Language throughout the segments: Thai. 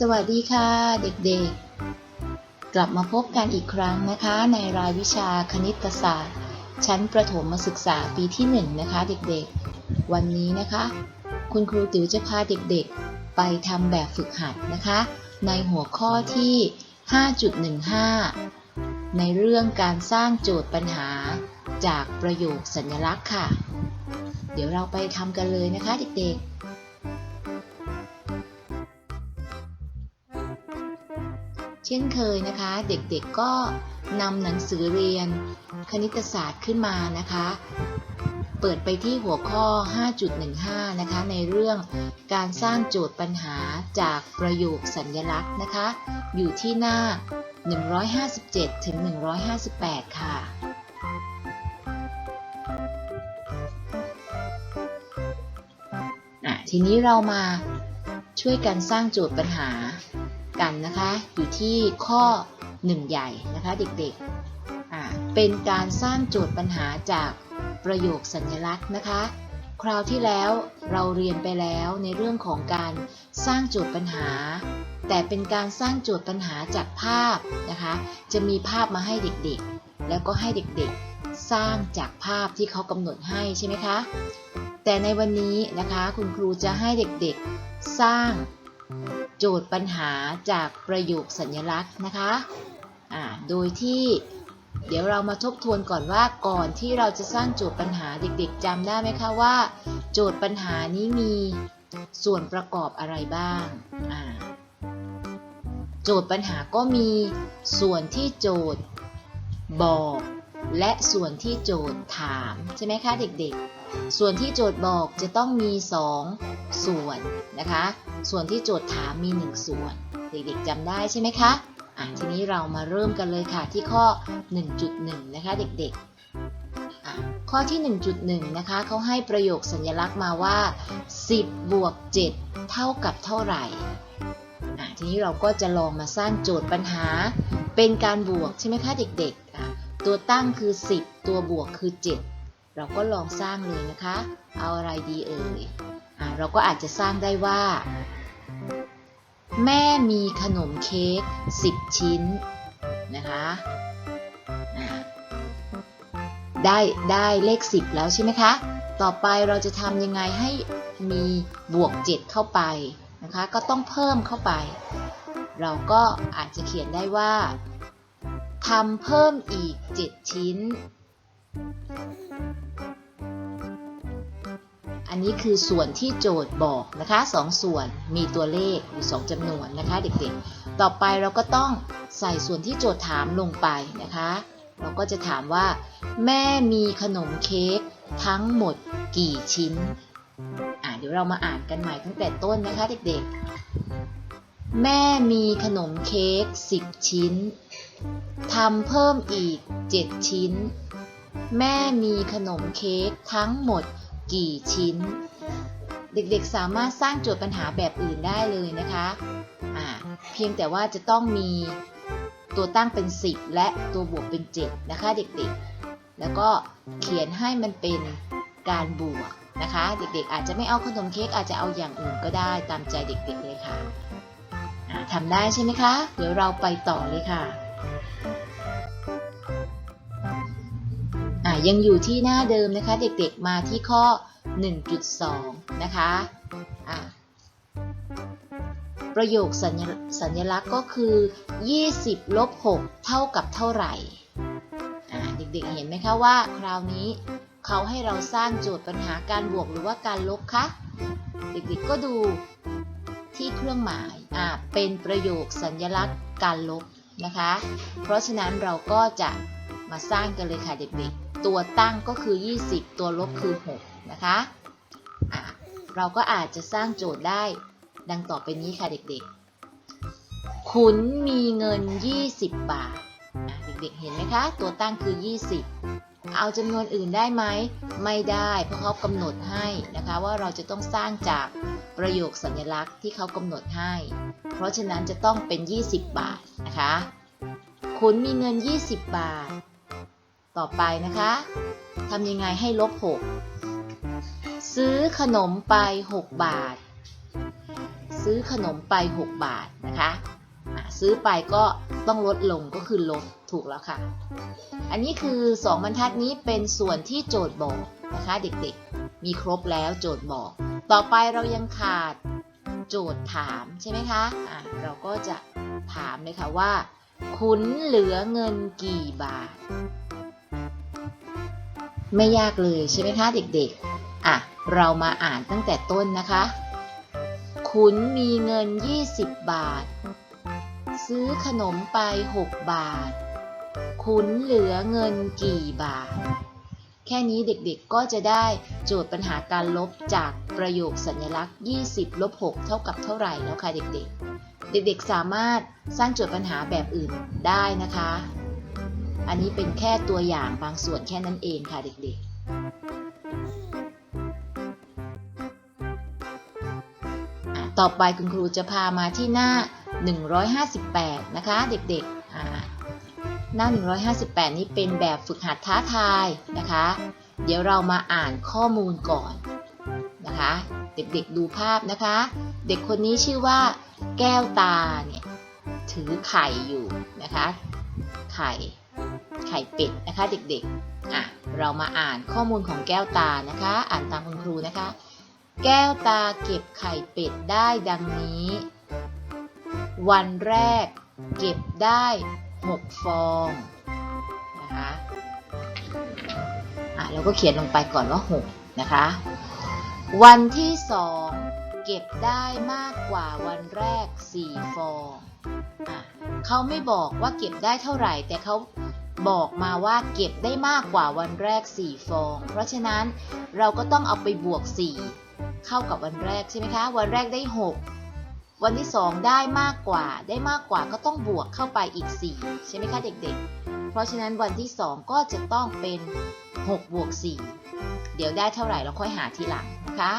สวัสดีค่ะเด็กๆ กลับมาพบกันอีกครั้งนะคะ ในรายวิชาคณิตศาสตร์ ชั้นประถมศึกษาปีที่ 1 นะคะเด็กๆ วันนี้นะคะ คุณครูติ๋วจะพาเด็กๆ ไปทำแบบฝึกหัดนะคะ ในหัวข้อที่ 5.15 ในเรื่องการสร้างโจทย์ปัญหาจากประโยคสัญลักษณ์ค่ะ เดี๋ยวเราไปทำกันเลยนะคะเด็กๆ เช่นเคยนะคะ เด็กๆก็นำหนังสือเรียนคณิตศาสตร์ขึ้นมานะคะ เปิดไปที่หัวข้อ 5.15 นะคะ ในเรื่องการสร้างโจทย์ปัญหาจากประโยคสัญลักษณ์นะคะ อยู่ที่หน้า 157 ถึง 158 ค่ะทีนี้เรามาช่วยกันสร้างโจทย์ปัญหา กันนะคะ อยู่ที่ข้อ 1 ใหญ่นะคะเด็กๆ เป็นการสร้างโจทย์ปัญหาจากประโยคสัญลักษณ์นะคะ คราวที่แล้วเราเรียนไปแล้วในเรื่องของการสร้างโจทย์ปัญหา แต่เป็นการสร้างโจทย์ปัญหาจากภาพนะคะ จะมีภาพมาให้เด็กๆ แล้วก็ให้เด็กๆ สร้างจากภาพที่เขากำหนดให้ใช่ไหมคะ แต่ในวันนี้นะคะคุณครูจะให้เด็กๆ สร้าง โจทย์ปัญหาจากประโยคสัญลักษณ์นะคะอ่าโดยที่เดี๋ยวเรามาทบทวนก่อนว่าก่อนที่เราจะสร้างโจทย์ปัญหาเด็กๆจำได้ไหมคะว่า โจทย์ปัญหานี้มีส่วนประกอบอะไรบ้าง โจทย์ปัญหาก็มีส่วนที่โจทย์บอก และส่วนที่โจทย์ถาม ใช่ไหมคะเด็กๆ ส่วนที่โจทย์บอกจะต้องมี 2 ส่วนนะคะ ส่วนที่โจทย์ถามมี 1 ส่วน เด็กๆจำได้ใช่ไหมคะอะทีนี้เรามาเริ่มกันเลยค่ะที่ข้อ 1.1 นะคะ เด็กๆ ข้อที่ 1.1 นะคะเขาให้ประโยคสัญลักษณ์มาว่า 10 บวก 7 เท่ากับเท่าไหร่อะทีนี้เราก็จะลองมาสร้างโจทย์ปัญหา เป็นการบวกใช่ไหมคะเด็กๆ ตัวตั้งคือ 10 ตัวบวกคือ 7 เราก็ลองสร้างเลยนะคะ เอาอะไรดีเอ่ยอะเราก็อาจจะสร้างได้ว่า แม่มีขนมเค้ก10 ชิ้นนะคะได้ได้เลข 10 แล้วใช่ไหมคะ ต่อไปเราจะทำยังไงให้มีบวก 7 เข้าไปนะคะ ก็ต้องเพิ่มเข้าไป เราก็อาจจะเขียนได้ว่าทำเพิ่มอีก 7 ชิ้น นี้คือส่วนที่โจทย์บอกนะคะสองส่วนมีตัวเลขอยู่สองจำนวนนะคะเด็กๆ ต่อไปเราก็ต้องใส่ส่วนที่โจทย์ถามลงไปนะคะ เราก็จะถามว่า แม่มีขนมเค้กทั้งหมดกี่ชิ้นอะเดี๋ยวเรามาอ่านกันใหม่ตั้งแต่ต้นนะคะเด็กๆ แม่มีขนมเค้ก10 ชิ้นทำเพิ่มอีก 7 ชิ้น แม่มีขนมเค้กทั้งหมด กี่ชิ้น เด็กๆสามารถสร้างโจทย์ปัญหาแบบอื่นได้เลยนะคะอ่าเพียงแต่ว่าจะต้องมีตัวตั้งเป็น 10 และตัวบวกเป็น 7 นะคะเด็กๆ แล้วก็เขียนให้มันเป็นการบวกนะคะ เด็กๆ อาจจะไม่เอาขนมเค้กอาจจะเอาอย่างอื่นก็ได้ตามใจเด็กๆเลยค่ะทำได้ใช่ไหมคะ เดี๋ยวเราไปต่อเลยค่ะ ยังอยู่ที่หน้าเดิมนะคะ เด็กๆมาที่ข้อ 1.2 นะคะอะประโยคสัญสัญลักษณ์ก็คือ 20 ลบ 6 เท่ากับเท่าไหร่ เด็กๆเห็นไหมคะว่าคราวนี้เขาให้เราสร้างโจทย์ปัญหาการบวกหรือว่าการลบคะเด็กๆก็ดูที่เครื่องหมาย อะเป็นประโยคสัญลักษณ์การลบนะคะ เพราะฉะนั้นเราก็จะมาสร้างกันเลยค่ะเด็กๆ ตัวตั้งก็คือ 20 ตัวลบคือ 6 นะคะะเราก็อาจจะสร้างโจทย์ได้ดังต่อไปนี้ค่ะเด็กๆ ขุนมีเงิน 20 บาท เด็กๆ เห็นไหมคะ ตัวตั้งคือ 20 เอาจำนวนอื่นได้ไหม ไม่ได้ เพราะเขากำหนดให้นะคะว่าเราจะต้องสร้างจากประโยคสัญลักษณ์ที่เขากำหนดให้ เพราะฉะนั้นจะต้องเป็น 20 บาทนะคะ ขุนมีเงิน 20 บาท ต่อไปนะคะทำยังไงให้ลบ 6 ซื้อขนมไป 6 บาท ซื้อขนมไป 6 บาทนะคะอะซื้อไปก็ต้องลดลงก็คือลดถูกแล้วค่ะ อันนี้คือ 2 บรรทัดนี้เป็นส่วนที่โจทย์บอกนะคะเด็กๆ มีครบแล้วโจทย์บอก ต่อไปเรายังขาดโจทย์ถามใช่ไหมคะอะเราก็จะถามเลยค่ะว่า คุณเหลือเงินกี่บาท ไม่ยากเลยใช่ไหมคะเด็กๆ อะ เรามาอ่านตั้งแต่ต้นนะคะคุณมีเงิน 20 บาท ซื้อขนมไป 6 บาทคุณเหลือเงินกี่บาท แค่นี้เด็กๆก็จะได้โจทย์ปัญหาการลบจากประโยคสัญลักษณ์ 20 ลบ 6 เท่ากับเท่าไหร่แล้วค่ะเด็กๆ เด็กๆ สามารถสร้างโจทย์ปัญหาแบบอื่นได้นะคะ อันนี้เป็นแค่ตัวอย่างบางส่วนแค่นั้นเองค่ะเด็กๆ ต่อไปคุณครูจะพามาที่หน้า 158 นะคะ เด็กๆอ่าหน้า 158 นี้เป็นแบบฝึกหัดท้าทายนะคะ เดี๋ยวเรามาอ่านข้อมูลก่อนนะคะ เด็กๆดูภาพนะคะ เด็กคนนี้ชื่อว่าแก้วตาเนี่ยถือไข่อยู่นะคะ ไข่ ข่เป็ดนะคะเด็กๆอะเรามาอ่านข้อมูลของแก้วตานะคะ อ่านตามคุณครูนะคะ แก้วตาเก็บไข่เป็ดได้ดังนี้ วันแรกเก็บได้ 6 ฟองนะคะอะเราก็เขียนลงไปก่อนว่า 6 นะคะ วันที่ 2 เก็บได้มากกว่าวันแรก 4 ฟองอะเขาไม่บอกว่าเก็บได้เท่าไหร่ แต่เขา บอกมาว่าเก็บได้มากกว่าวันแรก 4 ฟอง เพราะฉะนั้นเราก็ต้องเอาไปบวก 4 เข้ากับวันแรกใช่ไหมคะ วันแรกได้ 6 วันที่ 2 ได้มากกว่า ได้มากกว่าก็ต้องบวกเข้าไปอีก 4 ใช่ไหมคะเด็กๆ เพราะฉะนั้นวันที่ 2 ก็จะต้องเป็น6บวก4เดี๋ยวได้เท่าไหร่เราค่อยหาทีหลังนะคะ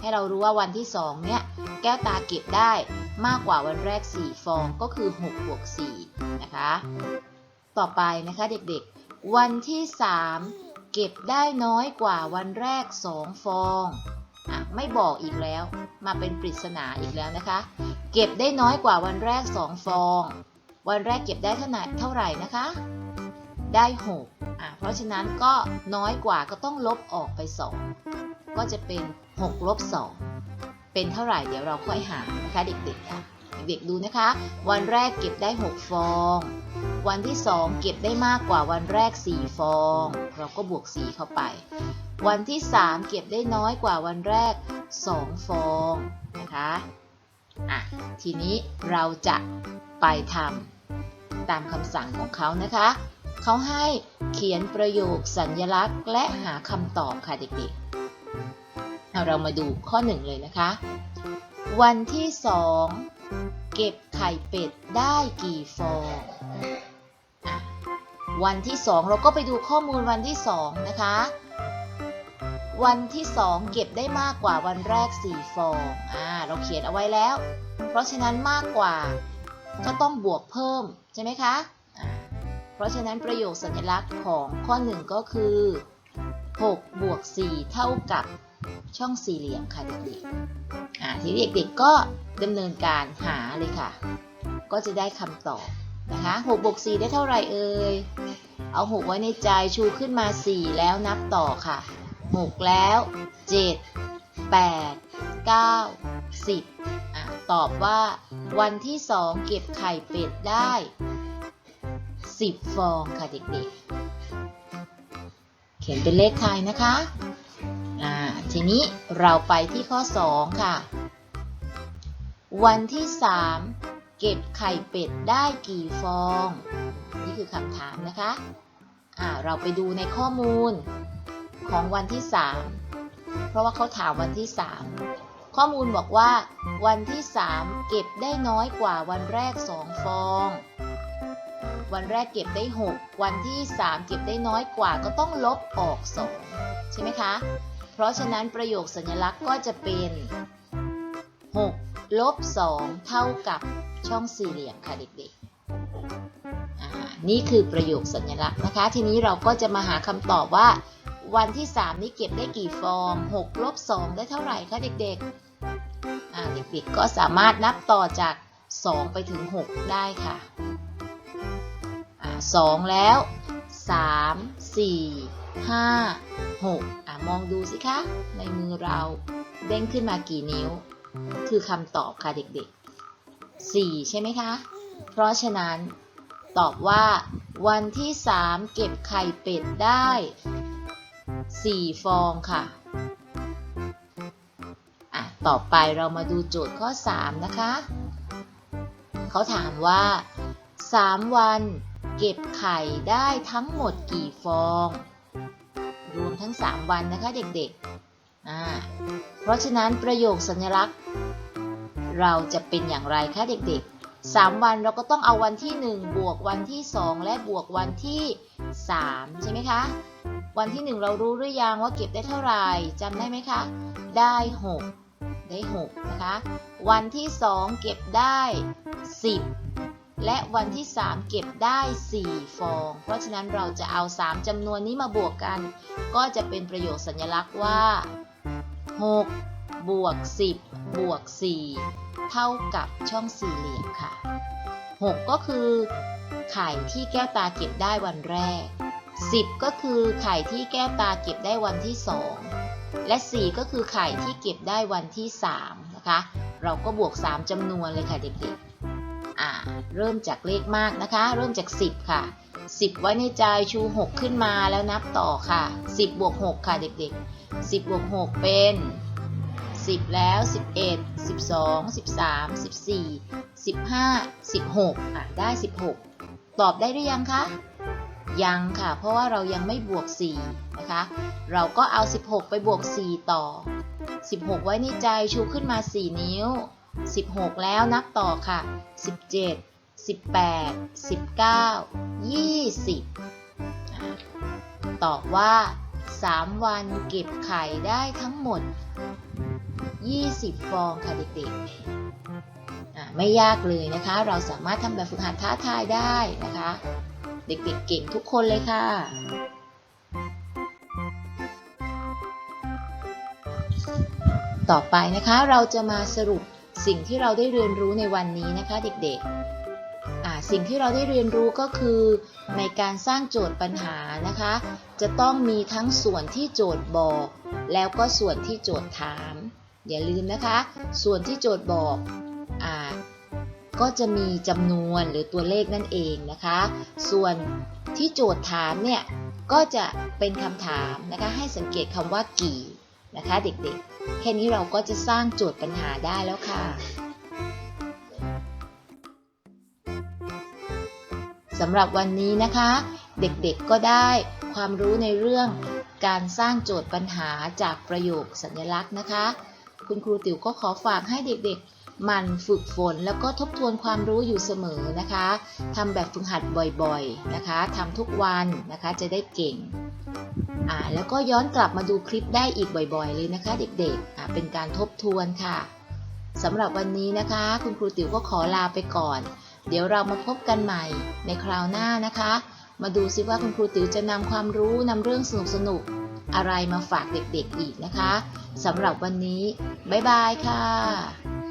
ให้เรารู้ว่าวันที่ 2 เนี่ย แก้วตาเก็บได้มากกว่าวันแรก 4 ฟองก็คือ6บวก4นะคะ ต่อไปนะคะเด็กๆ วันที่ 3 เก็บได้น้อยกว่าวันแรก 2 ฟองอะไม่บอกอีกแล้ว มาเป็นปริศนาอีกแล้วนะคะ เก็บได้น้อยกว่าวันแรก 2 ฟอง วันแรกเก็บได้เท่าไหร่เท่าไหร่นะคะ ได้ 6อะเพราะฉะนั้นก็น้อยกว่าก็ต้องลบออกไป 2 ก็จะเป็น6ลบ2เป็นเท่าไหร่เดี๋ยวเราค่อยหานะคะเด็กๆอะเด็กๆดูนะคะ วันแรกเก็บได้ 6 ฟอง วันที่ 2 เก็บได้มากกว่าวันแรก 4 ฟอง เราก็บวก 4 เข้าไป วันที่ 3 เก็บได้น้อยกว่าวันแรก 2 ฟองนะคะอะทีนี้เราจะไปทำตามคำสั่งของเขานะคะ เขาให้เขียนประโยคสัญญลักษณ์ และหาคำตอบค่ะเด็กๆเอาเรามาดูข้อ1เลยนะคะ วันที่2เก็บไข่เป็ดได้กี่ฟอง วันที่ 2 เราก็ไปดูข้อมูลวันที่ 2 นะคะ วันที่ 2 เก็บได้มากกว่าวันแรก 4 ฟองอ่าเราเขียนเอาไว้แล้ว เพราะฉะนั้นมากกว่าก็ต้องบวกเพิ่มใช่ไหมคะ เพราะฉะนั้นประโยคสัญลักษณ์ของข้อ 1 ก็คือ6บวก4เท่ากับช่องสี่เหลี่ยมค่ะเด็กๆอ่าทีนี้เด็กๆก็ดำเนินการหาเลยค่ะ ก็จะได้คำตอบ นะคะ6บวก4ได้เท่าไหร่เอ่ย เอา 6 ไว้ในใจชูขึ้นมา 4 แล้วนับต่อค่ะ 6 แล้ว 7 8 9 10อะตอบว่าวันที่ 2 เก็บไข่เป็ดได้ 10 ฟองค่ะเด็กๆ เขียนเป็นเลขไทยนะคะอ่าทีนี้เราไปที่ข้อ 2 ค่ะ วันที่ 3 เก็บไข่เป็ดได้กี่ฟอง นี่คือคำถามนะคะอ่าเราไปดูในข้อมูลของวันที่ 3 เพราะว่าเขาถามวันที่ 3 ข้อมูลบอกว่า วันที่ 3 เก็บได้น้อยกว่าวันแรก 2 ฟอง วันแรกเก็บได้ 6 วันที่ 3 เก็บได้น้อยกว่าก็ต้องลบออก2ใช่ไหมคะ เพราะฉะนั้นประโยคสัญลักษณ์ก็จะเป็น 6 ลบ 2 เท่ากับ ช่องสี่เหลี่ยมค่ะเด็กๆอ่านี่คือประโยคสัญลักษณ์นะคะ ทีนี้เราก็จะมาหาคำตอบว่า วันที่ 3 นี้เก็บได้กี่ฟอง6ลบ2ได้เท่าไหร่คะเด็กๆอ่าเด็กๆ ก็สามารถนับต่อจาก 2 ไปถึง 6 ได้ค่ะอ่า2แล้ว 3 4 5 6อ่ามองดูสิคะ ในมือเราเด้งขึ้นมากี่นิ้ว คือคำตอบค่ะเด็กๆ 4 ใช่ไหมคะ เพราะฉะนั้นตอบว่าวันที่ 3 เก็บไข่เป็ดได้ 4 ฟองค่ะอะ ต่อไปเรามาดูโจทย์ข้อ 3 นะคะ เขาถามว่า 3 วันเก็บไข่ได้ทั้งหมดกี่ฟอง รวมทั้ง 3 วันนะคะเด็กๆ เพราะฉะนั้นประโยคสัญลักษณ์ เราจะเป็นอย่างไรคะเด็กๆ 3 วันเราก็ต้องเอาวันที่ 1 บวกวันที่ 2 และบวกวันที่ 3 ใช่ไหมคะ วันที่ 1 เรารู้หรือยังว่าเก็บได้เท่าไหร่จำได้ไหมคะ ได้ 6 ได้ 6 นะคะ วันที่ 2 เก็บได้ 10และวันที่ 3 เก็บได้ 4 ฟอง เพราะฉะนั้นเราจะเอา 3จำนวนนี้มาบวกกัน ก็จะเป็นประโยคสัญลักษณ์ว่า 6 บวก 10 บวก 4 เท่ากับช่องสี่เหลี่ยมค่ะ 6 ก็คือไข่ที่แก้วตาเก็บได้วันแรก 10 ก็คือไข่ที่แก้วตาเก็บได้วันที่ 2 และ 4 ก็คือไข่ที่เก็บได้วันที่ 3 นะคะ เราก็บวก 3จำนวนเลยค่ะเด็กๆอ่าเริ่มจากเลขมากนะคะ เริ่มจาก 10 ค่ะ 10 ไว้ในใจชู 6 ขึ้นมาแล้วนับต่อค่ะ 10 บวก 6 ค่ะเด็กๆ 10 บวก 6 เป็น 10 แล้ว 11 12 13 14 15 16อะได้ 16 ตอบได้หรือยังคะ ยังค่ะ เพราะว่าเรายังไม่บวก 4 นะคะ เราก็เอา 16 ไปบวก 4 ต่อ 16 ไว้ในใจชูขึ้นมา 4 นิ้ว 16 แล้วนับต่อค่ะ 17 18 19 20อะตอบว่า 3 วันเก็บไข่ได้ทั้งหมด 20 ฟองค่ะเด็กๆไม่ยากเลยนะคะ เราสามารถทำแบบฝึกหัดท้าทายได้นะคะ เด็กๆเก่งทุกคนเลยค่ะต่อไปนะคะเราจะมาสรุปสิ่งที่เราได้เรียนรู้ในวันนี้นะคะเด็กๆ สิ่งที่เราได้เรียนรู้ก็คือในการสร้างโจทย์ปัญหานะคะ จะต้องมีทั้งส่วนที่โจทย์บอก แล้วก็ส่วนที่โจทย์ถาม อย่าลืมนะคะ ส่วนที่โจทย์บอกอก็จะมีจำนวนหรือตัวเลขนั่นเองนะคะ ส่วนที่โจทย์ถามเนี่ยก็จะเป็นคำถามนะคะให้สังเกตคำว่ากี่นะคะเด็กๆ แค่นี้เราก็จะสร้างโจทย์ปัญหาได้แล้วค่ะสำหรับวันนี้นะคะ เด็กๆก็ได้ความรู้ในเรื่องการสร้างโจทย์ปัญหาจากประโยคสัญลักษณ์นะคะ คุณครูติ๋วก็ขอฝากให้เด็กๆ มันฝึกฝนแล้วก็ทบทวนความรู้อยู่เสมอนะคะทำแบบฝึกหัดบ่อยๆนะคะทำทุกวันนะคะจะได้เก่งอ่าแล้วก็ย้อนกลับมาดูคลิปได้อีกบ่อยๆ เลยนะคะ เด็กๆอ่าเป็นการทบทวนค่ะสำหรับวันนี้นะคะ คุณครูติ๋วก็ขอลาไปก่อน เดี๋ยวเรามาพบกันใหม่ในคราวหน้านะคะ มาดูซิว่าคุณครูติ๋วจะนำความรู้นำเรื่องสนุกๆ อะไรมาฝากเด็กๆอีกนะคะสำหรับวันนี้ บ๊ายบายค่ะ